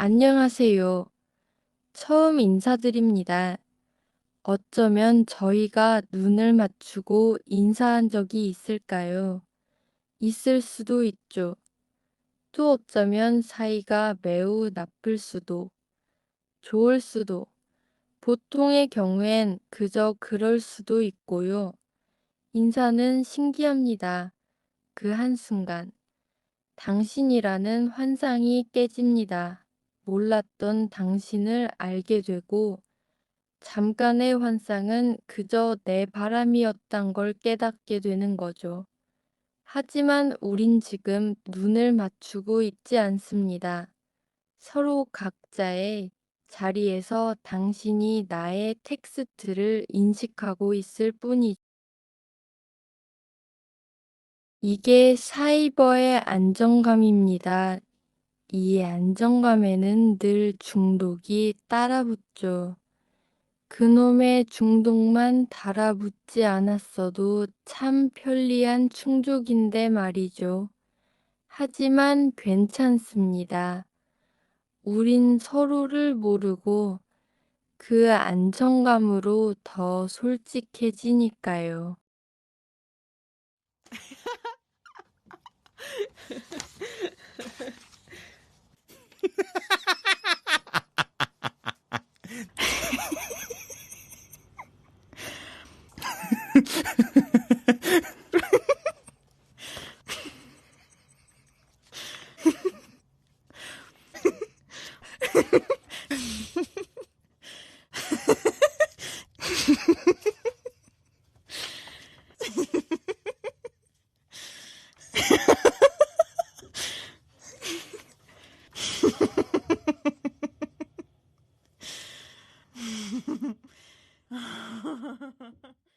안녕하세요. 처음 인사드립니다. 어쩌면 저희가 눈을 맞추고 인사한 적이 있을까요? 있을 수도 있죠. 또 어쩌면 사이가 매우 나쁠 수도, 좋을 수도, 보통의 경우엔 그저 그럴 수도 있고요. 인사는 신기합니다. 그 한순간. 당신이라는 환상이 깨집니다. 몰랐던 당신을 알게 되고, 잠깐의 환상은 그저 내 바람이었단 걸 깨닫게 되는 거죠. 하지만 우린 지금 눈을 맞추고 있지 않습니다. 서로 각자의 자리에서 당신이 나의 텍스트를 인식하고 있을 뿐이죠. 이게 사이버의 안정감입니다. 이 안정감에는 늘 중독이 따라붙죠. 그놈의 중독만 달아붙지 않았어도 참 편리한 충족인데 말이죠. 하지만 괜찮습니다. 우린 서로를 모르고 그 안정감으로 더 솔직해지니까요. Ha ha ha.